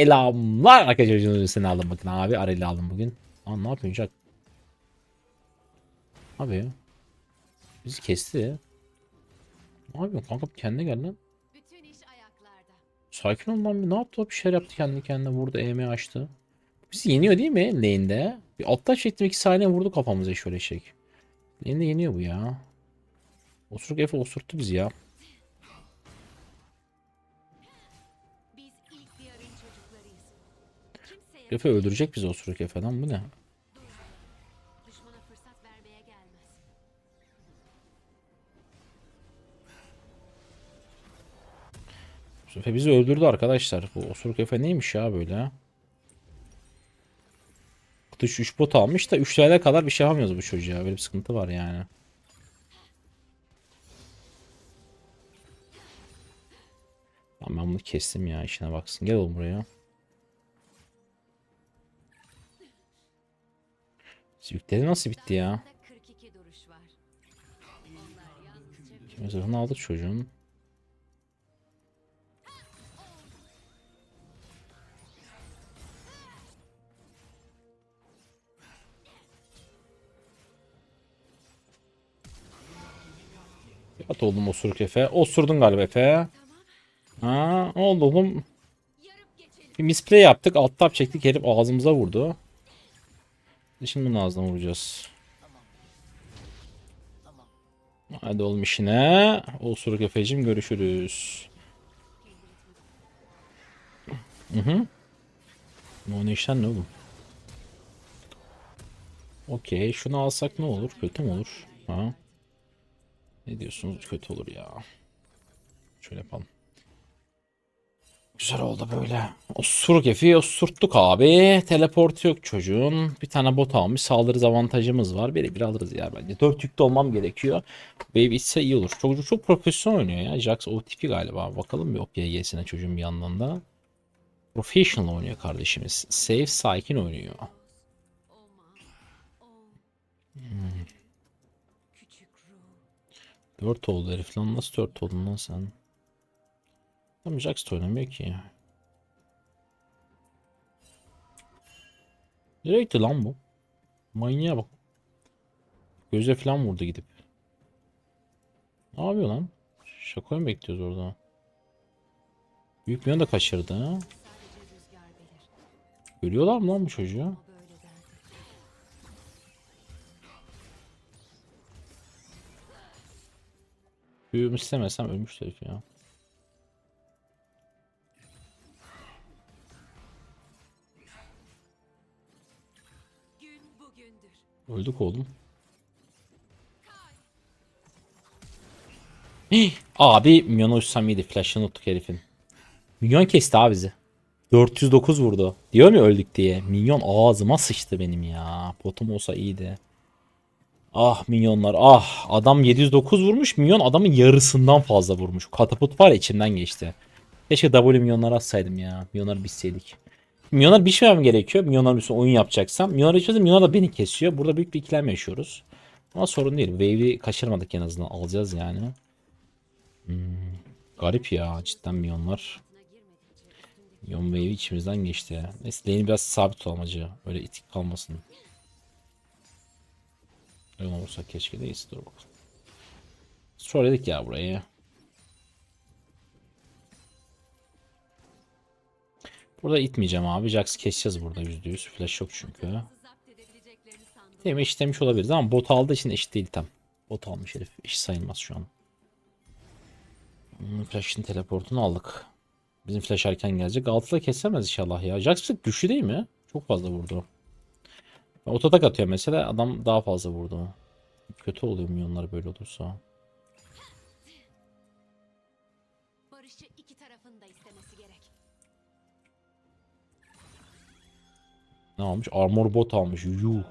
Selamlar arkadaşlar. Seni aldım bakın abi. Arayla aldım bugün. Lan ne yapıyorsun Jack? Abi ya. Bizi kesti. Ne yapıyorsun kanka kendine gel lan. Bütün iş ayaklarda. Sakin ol lan bir ne yaptı bir şeyler yaptı kendi kendine vurdu EM açtı. Bizi yeniyor değil mi lane'de? Bir alttan çektim iki saniye vurdu kafamıza şöyle şey. Lane'de yeniyor bu ya. Osuruk Efe osurttu bizi ya. Efe öldürecek bizi osuruk Efe'den bu ne? Efe bizi öldürdü arkadaşlar. Bu osuruk Efe neymiş ya böyle? Dış 3 bot almış da 3 level'e kadar bir şey yapamıyoruz bu çocuğa. Böyle bir sıkıntı var yani. Ben bunu kestim ya işine baksın. Gel oğlum buraya. Yükleri nasıl bitti ya? Dağda 42 duruş var. Onlar yalnızca bir Kimi zırhını aldık çocuğun. Yat oğlum osuruk Efe. Osurdun galiba Efe. Ha, oldu oğlum. Bir misplay yaptık. Alt tab çektik. Herif ağzımıza vurdu. Şimdi bunun ağzına vuracağız. Hadi oğlum işine. Osuruk Efe'cim görüşürüz. Hı hı. O ne işten ne oğlum? Okey. Şunu alsak ne olur? Kötü mü olur? Ha? Ne diyorsunuz? Kötü olur ya. Şöyle yapalım. Güzel oldu böyle. Osuruk Efi osurttuk abi. Teleport yok çocuğun. Bir tane bot almış. Saldırı avantajımız var. Biri bir alırız ya bence. 4 yükte olmam gerekiyor. Baby ise iyi olur. Çocuk çok profesyonel oynuyor ya. Jax OTP galiba. Bakalım bir OPG'sine çocuğun bir yandan da. Professional oynuyor kardeşimiz. Safe, sakin oynuyor. O. 4 oldu herif lan. Nasıl 4 oldun lan sen? Tam Jax oynamıyor ki. Gitti lan bu? Manyağa bak. Göze falan vurdu gidip. Ne yapıyor lan? Şaka mı bekliyoruz orada? Büyük bir da kaçırdı ha. Görüyorlar mı lan bu çocuğu? Büyüğümü istemesem ölmüş herif ya. Öldük oğlum. Abi Minyon'a uçsam iyiydi. Flash'ını unuttuk herifin. Minyon kesti abi bizi. 409 vurdu. Diyor mu öldük diye. Minyon ağzıma sıçtı benim ya. Potum olsa iyiydi. Ah minyonlar ah. Adam 709 vurmuş. Minyon adamın yarısından fazla vurmuş. Katapult var ya içinden geçti. Keşke W minyonları atsaydım ya. Minyonları bitseydik. Minyonlar biçmemem gerekiyor. Minyonlar üstüne oyun yapacaksam. Minyonlar biçmezsem Minyonlar da beni kesiyor. Burada büyük bir ikilem yaşıyoruz. Ama sorun değil. Wave'i kaçırmadık en azından. Alacağız yani. Hmm, garip ya cidden üstünde Miyon wave'i içimizden geçti. Neyse lane'i biraz sabit tutalım acı. Öyle itik kalmasın. Öyle olursa keşke neyse dur bakalım. Söyledik ya burayı. Burada itmeyeceğim abi. Jax keseceğiz burada %100. Flash yok çünkü. Değil mi? İşlemiş olabiliriz ama bot aldığı için eşit değil tam. Bot almış herif. İş sayılmaz şu an. Hmm, Flash'ın teleportunu aldık. Bizim flash erken gelecek. Altıda kesemez inşallah ya. Jax güçlü değil mi? Çok fazla vurdu. Ototak atıyor mesela. Adam daha fazla vurdu. Kötü oluyor milyonlar böyle olursa. Ne almış? Armor bot almış. Yuh.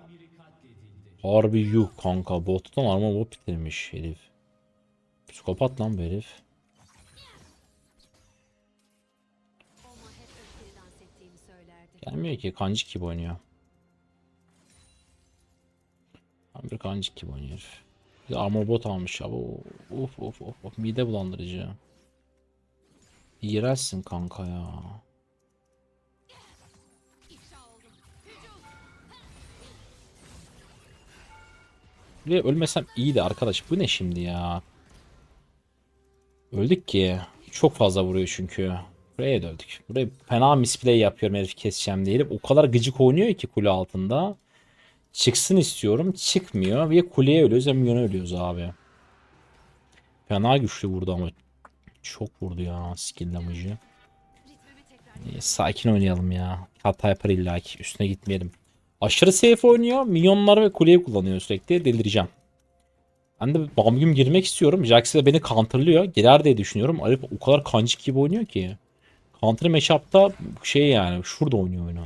Harbi yuh kanka. Bottan armor bot bitirmiş herif. Psikopat lan bu herif. Gelmiyor ki kancık gibi oynuyor. Tam bir kancık gibi oynuyor. Bir armor bot almış ya. bu. Of of of of mide bulandırıcı. İğrençsin kanka ya. Buraya ölmesem iyiydi arkadaş. Bu ne şimdi ya? Öldük ki. Çok fazla vuruyor çünkü. Buraya öldük. Buraya fena misplay yapıyorum herif keseceğim diye. O kadar gıcık oynuyor ki kule altında. Çıksın istiyorum. Çıkmıyor. Ve kuleye ölüyoruz hem yana ölüyoruz abi. Fena güçlü vurdu ama. Çok vurdu ya skill damage'ı. Sakin oynayalım ya. Hata yapar illaki. Üstüne gitmeyelim. Aşırı safe oynuyor. Minyonlar ve kuleyi kullanıyor sürekli. Delireceğim. Ben de Bamgüm girmek istiyorum. Jax de beni counterlıyor. Girer diye düşünüyorum. Arif o kadar kancık gibi oynuyor ki. Counter matchup'ta şey yani şurada oynuyor oyunu.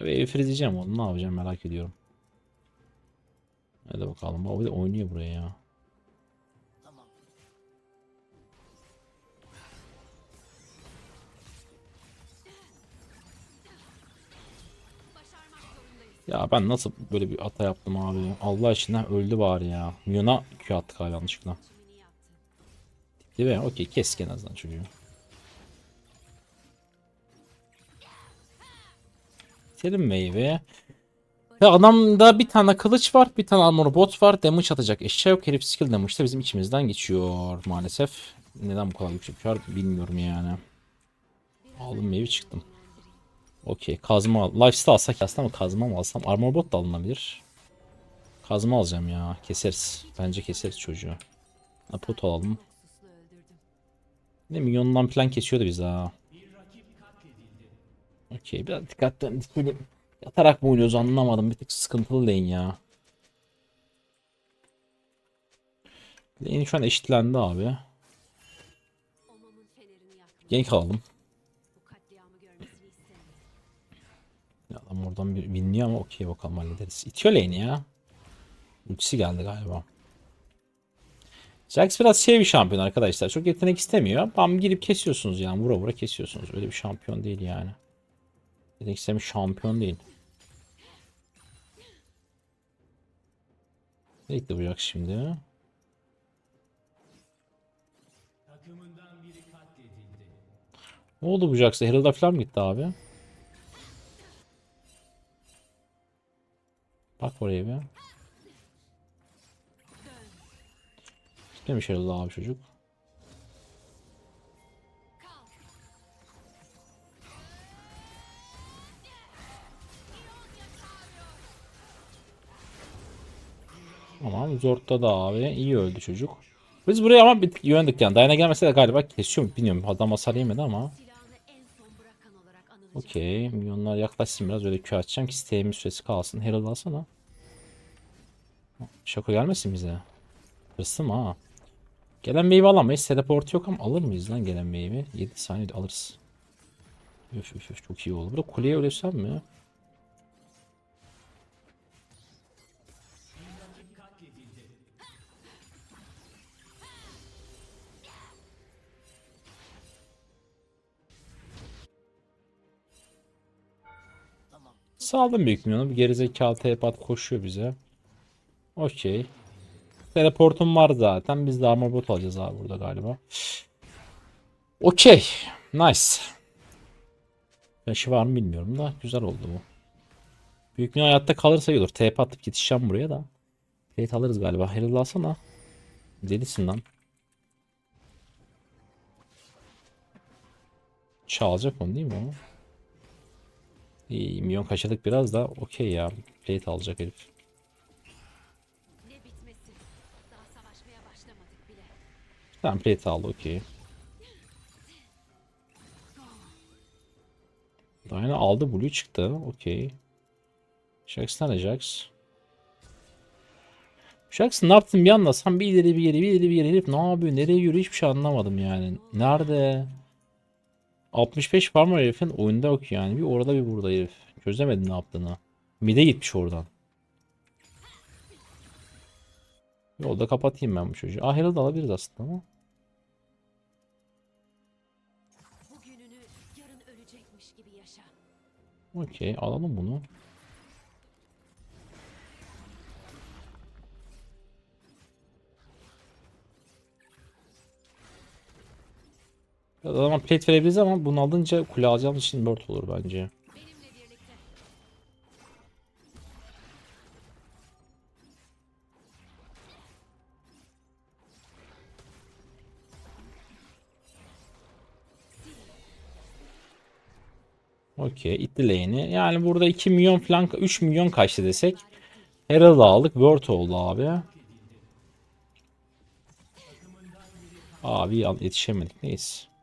Ve Elif'i diyeceğim onu ne yapacağım merak ediyorum. Hadi bakalım. Bu da oynuyor buraya ya. Ya ben nasıl böyle bir hata yaptım abi. Allah aşkına öldü bari ya. Minyona Q attık abi yanlışlıkla. Değil mi? Okey kes en azından çocuğu. Bitelim meyve. Ve adamda bir tane kılıç var, bir tane armor bot var. Damage atacak eşya yok. Herif skill damage de bizim içimizden geçiyor maalesef. Neden bu kadar yüksek var bilmiyorum yani. Aldım meyve çıktım. Okey kazma al. Lifesteal alsak aslında ama kazma mı alsam? Armor bot da alınabilir. Kazma alacağım ya. Keseriz. Bence keseriz çocuğu. Ha, Pot alalım. Ne milyondan plan kesiyordu bizi ha. Okey biraz dikkatli yatarak mı oynuyoruz anlamadım. Bir tık sıkıntılı lane ya. Lane şu an eşitlendi abi. Gank alalım. Adam oradan bir winliyor ama okey bakalım hallederiz. İtiyor lane ya. Ultisi geldi galiba. Jax biraz şey bir şampiyon arkadaşlar. Çok yetenek istemiyor. Bam girip kesiyorsunuz yani. Vura vura kesiyorsunuz. Öyle bir şampiyon değil yani. Yetenek istemiş şampiyon değil. Gitti bu Jax şimdi? Ne oldu bu Jax'a? Herald'a falan gitti abi? Bak oraya bir. Gitmemiş herhalde abi çocuk. Tamam Zort'ta da abi iyi öldü çocuk. Biz buraya ama yöndük yani. Dayana gelmese de galiba kesiyor mu bilmiyorum. Adam hasar yemedi ama. Okey. Milyonlar yaklaşsın biraz öyle Q atacağım ki siteğimin süresi kalsın. Herald alsana. Şaka gelmesin bize. Hırsım ha. Gelen meyve alamayız. Teleport yok ama alır mıyız lan gelen meyve? 7 saniye alırız. Üf üf üf çok iyi oldu. Burada kuleye ölürsem mi? Saldım büyük milyonu. Bir gerizekalı teleport koşuyor bize. Okey. Teleportum var zaten. Biz de armor bot alacağız abi burada galiba. Okey. Nice. Yaşı var mı bilmiyorum da güzel oldu bu. Büyük milyon hayatta kalırsa iyi olur. TP atıp yetişeceğim buraya da. Plate alırız galiba. Herald alsana. Delisin lan. Çalacak onu değil mi o? İyi, milyon kaçırdık biraz da okey ya. Plate alacak herif. Ne bitmesi. Tamam plate aldı okey. Diana aldı blue çıktı okey. Jax nerede Jax? Jax ne yaptın bir anlasam bir ileri bir geri bir ileri bir geri herif ne yapıyor nereye yürüyor hiçbir şey anlamadım yani. Nerede? 65 var mı herifin oyunda yok yani bir orada bir burada herif. Çözemedim ne yaptığını. Mide gitmiş oradan. Yolda kapatayım ben bu çocuğu. Ah Herald alabiliriz aslında ama. Okey alalım bunu. Ya plate verebiliriz ama bunu alınca kule alacağımız için bird olur bence. Okey. itti. Yani burada 2 milyon falan 3 milyon kaçtı desek. Herald'ı aldık. Word oldu abi. Abi yetişemedik. Neyse.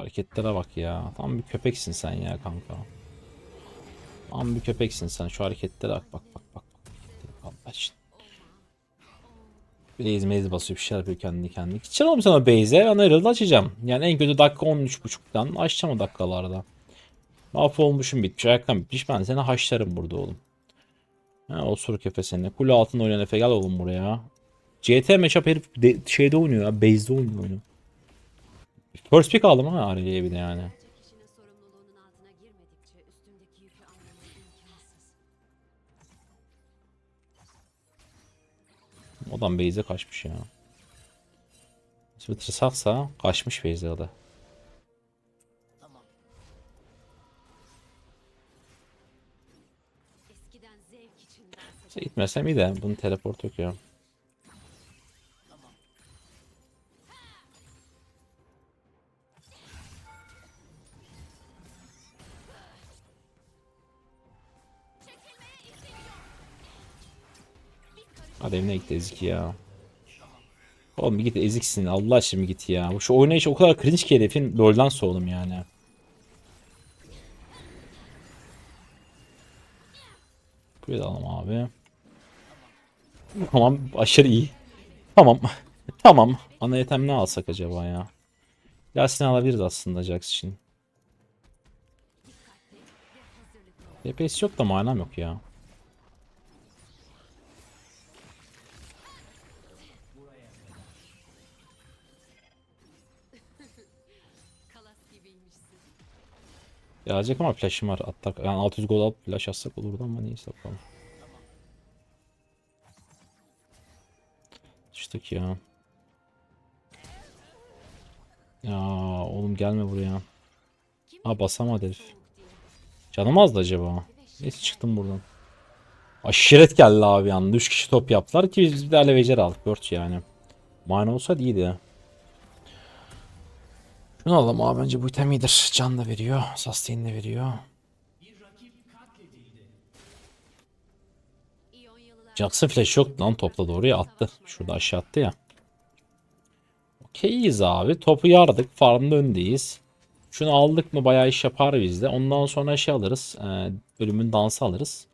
Hareketlere bak ya. Tam bir köpeksin sen ya kanka. Tam bir köpeksin sen. Şu hareketlere bak bak bak bak. Allah için. Blaze maze basıyor bir şeyler yapıyor kendi kendine. Gideceğim oğlum sana base'e ben Herald'ı açacağım. Yani en kötü dakika 13.5'dan açacağım o dakikalarda. Mahvolmuşum bitmiş ayaktan bitmiş ben seni haşlarım burada oğlum. Ha, osur kefe seni. Kule altında oynayan Efe gel oğlum buraya. CT matchup herif de, şeyde oynuyor ya. Base'de oynuyor. First pick aldım ha Arileye bir de yani. Odan base'e kaçmış ya. Twitter saksa kaçmış base'e da. Gitmesem iyi de bunun teleport yok ya. Hadi evine git ezik ya. Oğlum bir git eziksin Allah aşkına git ya. Bu şu oynayış o kadar cringe ki herifin LoL'dan soğudum yani. Buraya alalım abi. Tamam aşırı iyi. Tamam. tamam. Ana yetem ne alsak acaba ya? Yasin alabiliriz aslında Jax için. DPS yok da manam yok ya. Gelecek ama flash'ım var. Attak. Yani 600 gol alıp flash atsak olurdu ama neyse bakalım. Sıçtık ya. Ya oğlum gelme buraya. Ha basamadı herif. Canım azdı acaba. Neyse çıktım buradan. Aşiret geldi abi yani. 3 kişi top yaptılar ki biz bir de alevecer aldık. 4 yani. Mine olsaydı iyiydi. Şunu alalım abi bence bu item iyidir. Can da veriyor. Sustain de veriyor. Jax'ın flash yok lan topla doğru ya attı. Şurada aşağı attı ya. Okeyiz abi. Topu yardık. Farmda öndeyiz. Şunu aldık mı bayağı iş yapar bizde. Ondan sonra şey alırız. E, ölümün dansı alırız.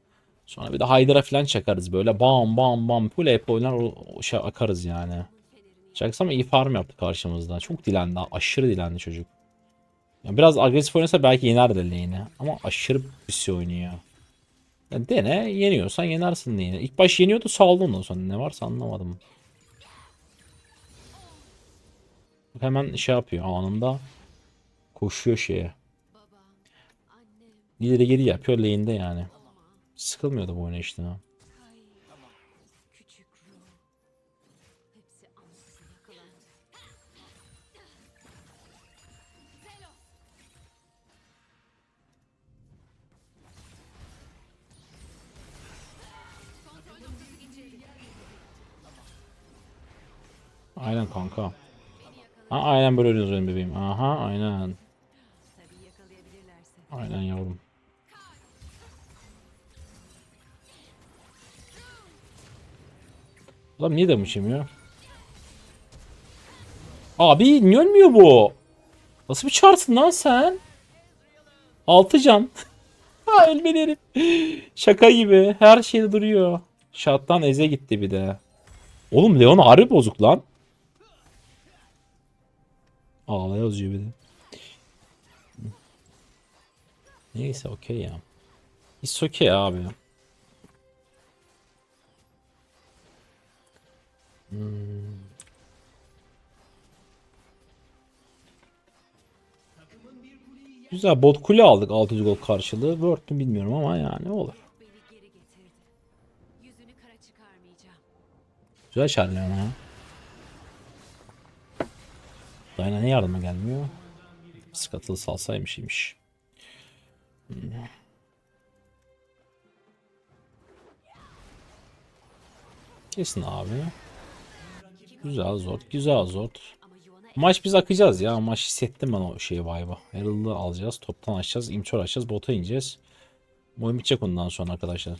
Sonra bir de Hydra falan çakarız böyle. Bam bam bam. Full hep oynar şey akarız yani. Jax ama iyi farm yaptı karşımızda. Çok dilendi. Aşırı dilendi çocuk. Ya biraz agresif oynasa belki yener de lane'i. Ama aşırı pis oynuyor. Ya dene yeniyorsan yenersin lane'i. İlk baş yeniyordu saldı ondan sonra. Ne varsa anlamadım. Hemen şey yapıyor anında. Koşuyor şeye. Lideri geri yapıyor lane'de yani. Sıkılmıyordu bu oynayışta. Aynen kanka. Ha, aynen böyle oynuyoruz benim bebeğim. Aha aynen. Aynen yavrum. Ulan niye demiş yemiyor? Abi niye ölmüyor bu? Nasıl bir çarsın lan sen? 6 can. ha ölmedi herif. Şaka gibi. Her şey duruyor. Şattan eze gitti bir de. Oğlum Leon harbi bozuk lan. Ağla yazıyor bir de. Neyse okey ya. It's okay abi. Hmm. Güzel bot kule aldık 600 gol karşılığı. Word mü bilmiyorum ama yani olur. Güzel çağırıyor ama. Dayna ne yardıma gelmiyor? Skatılı salsaymış iyiymiş. Hmm. Kesin abi. Güzel zor. Güzel zor. Maç biz akacağız ya. Maç hissettim ben o şeyi vibe'ı. Herald'ı alacağız. Toptan açacağız. imçor açacağız. Bota ineceğiz. Oyun bitecek ondan sonra arkadaşlar.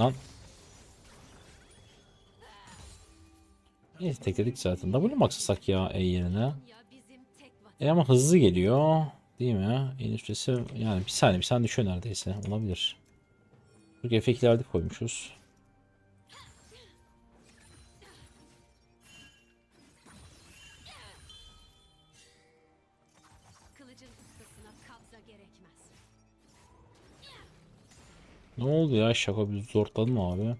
Lan. Neyse tekledik zaten. W mu aksasak ya E yerine? E ama hızlı geliyor. Değil mi? En süresi yani bir saniye bir saniye düşüyor neredeyse. Olabilir. Çünkü efektlerde koymuşuz. Ne oldu ya? Şaka bir zortladın mı abi?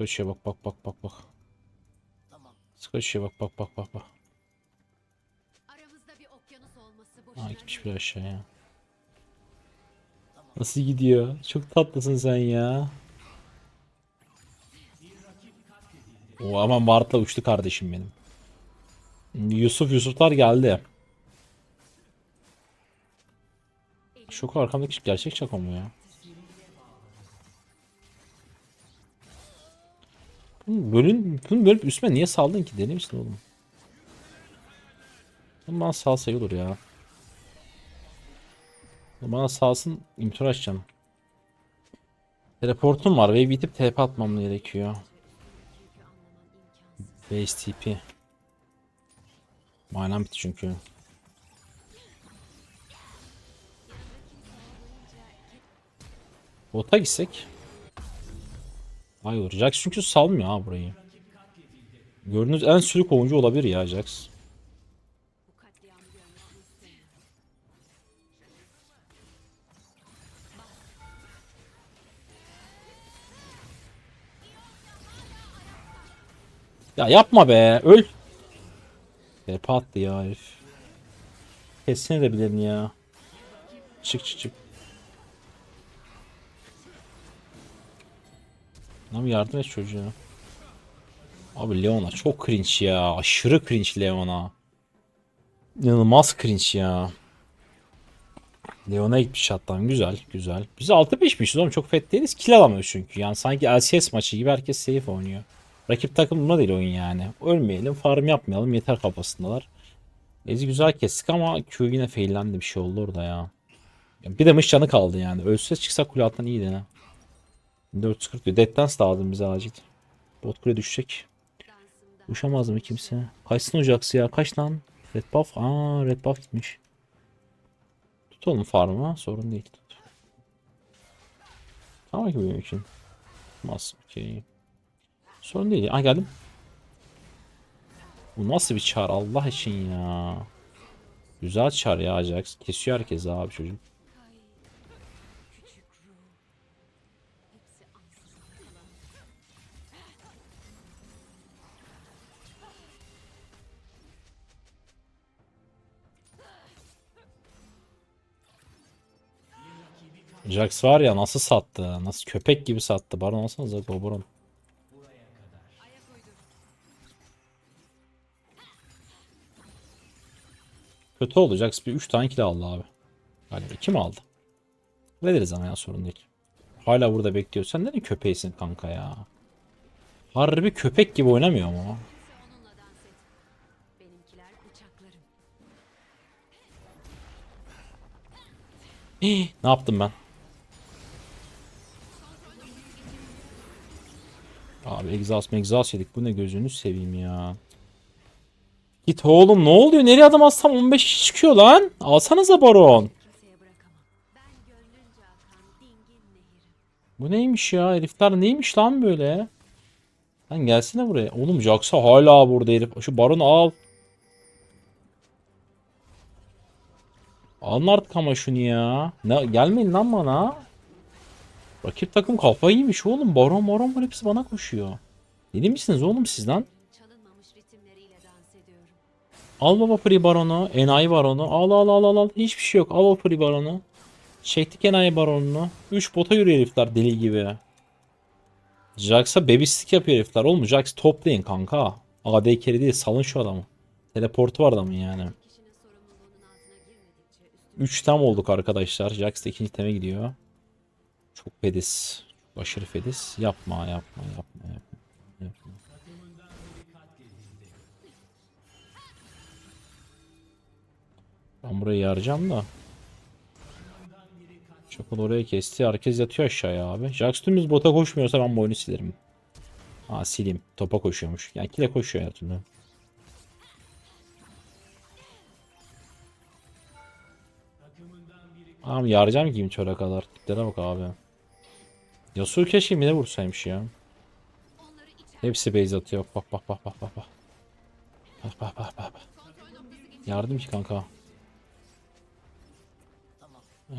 Skoçya bak bak bak bak bak. Skoçya bak bak bak bak bak. Aramızda bir okyanus olması boşuna Aa gitmiş bir aşağıya. Nasıl gidiyor? Çok tatlısın sen ya. O aman Bart'la uçtu kardeşim benim. Yusuf Yusuflar geldi. Şok arkamdaki gerçek şaka mı ya? Bölün, bunu bölüp üstüme niye saldın ki? Deli misin oğlum? Bana salsa iyi olur ya. Bana salsın imtur açacağım. Teleportum var ve bitip TP atmam gerekiyor. Base TP. Manam bitti çünkü. Bota gitsek. Hayır Jax çünkü salmıyor ha burayı. Gördüğünüz en sürük oyuncu olabilir ya Jax. Ya yapma be öl. TP attı ya herif. Kessene de bilerini ya. Çık çık çık. Lan yardım et çocuğa. Abi Leona çok cringe ya. Aşırı cringe Leona. İnanılmaz cringe ya. Leona gitmiş hatta güzel güzel. Biz 6-5'mişiz oğlum çok fet değiliz. Kill alamıyoruz çünkü. Yani sanki LCS maçı gibi herkes safe oynuyor. Rakip takım buna değil oyun yani. Ölmeyelim farm yapmayalım yeter kafasındalar. Ezi güzel kestik ama Q yine faillendi bir şey oldu orada ya. Bir de mış canı kaldı yani. Ölse çıksa kule altından iyiydi ha. 440 diyor. Dead Dance lazım bize acil. Bot kule düşecek. Uçamaz mı kimse? Kaçsın Ocaksi ya? Kaç lan? Red buff. Aa red buff gitmiş. Tut oğlum farmı. Sorun değil. Tut. Tamam ki benim için. Tutmaz. Okey. Sorun değil. Aa geldim. Bu nasıl bir çar Allah için ya. Güzel çar ya Ajax. Kesiyor herkes abi çocuk. Jax var ya nasıl sattı. Nasıl köpek gibi sattı. Baron alsanıza uydur. Kötü oldu. Jax bir 3 tane kill aldı abi. Galiba 2 mi aldı? Veririz ama ya sorun değil. Hala burada bekliyor. Sen neden köpeğisin kanka ya? Harbi köpek gibi oynamıyor ama. Ne yaptım ben? Abi exhaust exhaust yedik. Bu ne gözünü seveyim ya. Git oğlum ne oluyor? Nereye adım atsam 15 kişi çıkıyor lan. Alsanıza baron. Bu neymiş ya? Herifler neymiş lan böyle? Lan gelsene buraya. Oğlum Jax'a hala burada herif. Şu baronu al. Alın artık ama şunu ya. Ne, gelmeyin lan bana. Rakip takım kafayı yemiş oğlum. Baron baron var hepsi bana koşuyor. Deli misiniz oğlum siz lan? Çalınmamış ritimleriyle dans ediyorum. Al baba Pri Baron'u. Enayi Baron'u. Al al al al al. Hiçbir şey yok. Al o Pri Baron'u. Çektik Enayi Baron'unu. 3 bota yürüyor herifler deli gibi. Jax'a babystik yapıyor herifler. Oğlum Jax toplayın kanka. AD carry değil salın şu adamı. Teleportu var adamın yani. Kişinin sorumluluğunun altına girmedikçe üstün 3 tam olduk arkadaşlar. Jax da ikinci teme gidiyor. Çok pedis. Çok aşırı fediz. Yapma yapma yapma yapma. yapma. Ben burayı yaracağım da. Çakıl oraya kesti. Herkes yatıyor aşağıya abi. Jax dümdüz bota koşmuyorsa ben bu oyunu silerim. Ha sileyim. Topa koşuyormuş. Yani kile koşuyor her. Abi yarayacağım ki çöre kadar. Tiplere bak abi. Yasuo keşke mide vursaymış ya. Hepsi base atıyor. Bak bak bak bak bak bak. Bak bak bak bak. bak. Yardım ki kanka. Ee,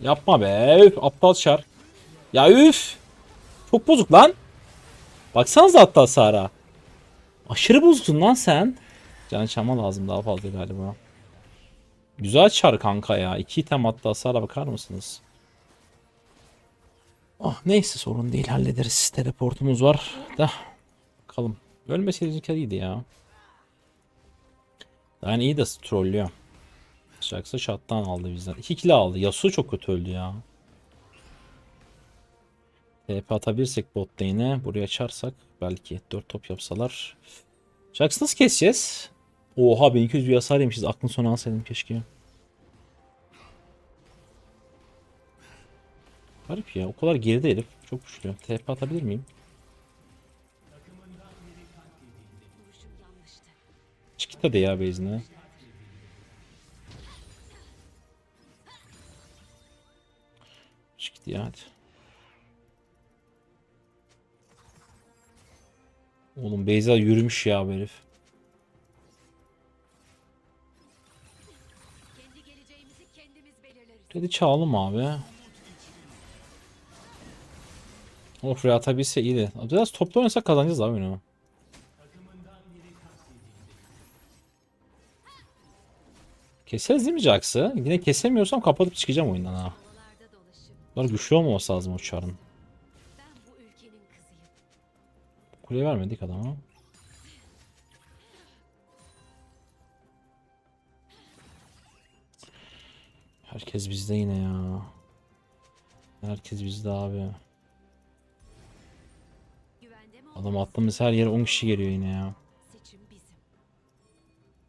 Yapma be. Üf, aptal çar. Ya üf. Çok bozuk lan. Baksanıza hatta Sara. Aşırı bozuksun lan sen. Can çalma lazım daha fazla galiba. Güzel çar kanka ya. İki item hatta Sara bakar mısınız? Ah neyse sorun değil hallederiz. Teleportumuz var da. Bakalım. Ölmeseydin iyiydi ya. Yani iyi de trollüyor. Jax'a shot'tan aldı bizden. 2 kill aldı. Yasuo çok kötü öldü ya. TP atabilirsek bot lane'e buraya açarsak belki 4 top yapsalar. Jax nasıl keseceğiz? Oha 1200 bir hasar yemişiz. Aklın sonu alsaydım keşke. Garip ya. O kadar geride herif. Çok güçlü. TP atabilir miyim? Çıkita de ya base'ine. Hadi. Oğlum Beyza yürümüş ya bu herif. Dedi çalalım abi. Of ya atabilse iyiydi. Biraz toplu oynasak kazanacağız abi oyunu. Keseriz değil mi Jax'ı? Yine kesemiyorsam kapatıp çıkacağım oyundan ha. Bunlar güçlü olmaması lazım o çarın. ben bu ülkenin kızıyım. Kuleye vermedik adama. Herkes bizde yine ya. Herkes bizde abi. Adam attığımız her yere 10 kişi geliyor yine ya.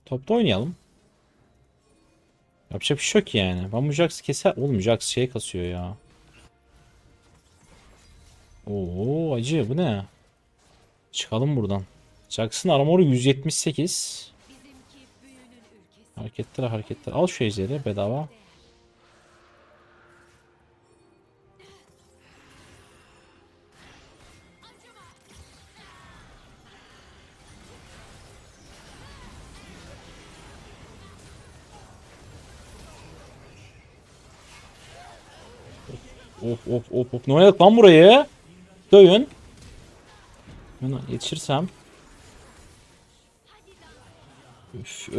Topta oynayalım. Yapacak bir şey yok yani. Ben bu Jax'ı keser... Oğlum Jax şey kasıyor ya. Oo acı bu ne? Çıkalım buradan. Jax'ın armoru 178. Bizimki büyünün ülkesi. Hareketler hareketler. Al şu ejderi bedava. Of of of of. Ne oynadık lan burayı? Dövün. Ben yetişirsem. Üf.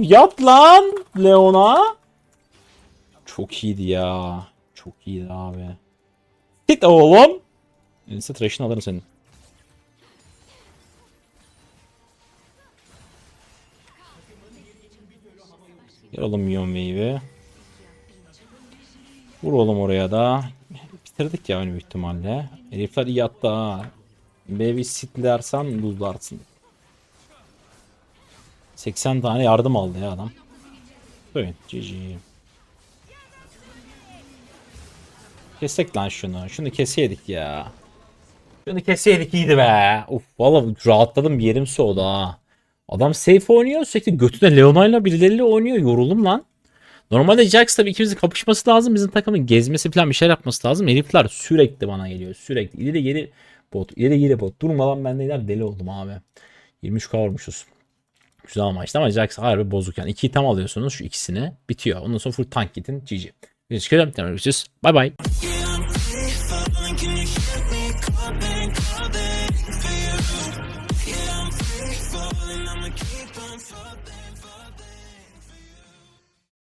Yat lan Leona. Çok iyiydi ya. Çok iyiydi abi. Git oğlum. Neyse trash'ını alırım senin. Gel oğlum Mion Wave'i. Vur oğlum oraya da. Bitirdik ya büyük ihtimalle. Herifler iyi attı ha. Baby sitlersen buzlarsın. 80 tane yardım aldı ya adam. Dövün. GG. Kesek lan şunu. Şunu keseydik ya. Şunu keseydik iyiydi be. Uf valla rahatladım bir yerim soğudu ha. Adam safe oynuyor sürekli götüne Leona'yla birileriyle oynuyor. Yoruldum lan. Normalde Jax tabii ikimizin kapışması lazım. Bizim takımın gezmesi falan bir şeyler yapması lazım. Herifler sürekli bana geliyor. Sürekli. İleri geri bot. ileri geri bot. Durmadan ben de iler deli oldum abi. 23k vurmuşuz. Güzel maçtı ama Jax harbi bozuk yani. İki item alıyorsunuz şu ikisini. Bitiyor. Ondan sonra full tank gidin. GG. Teşekkür ederim. Bye bye.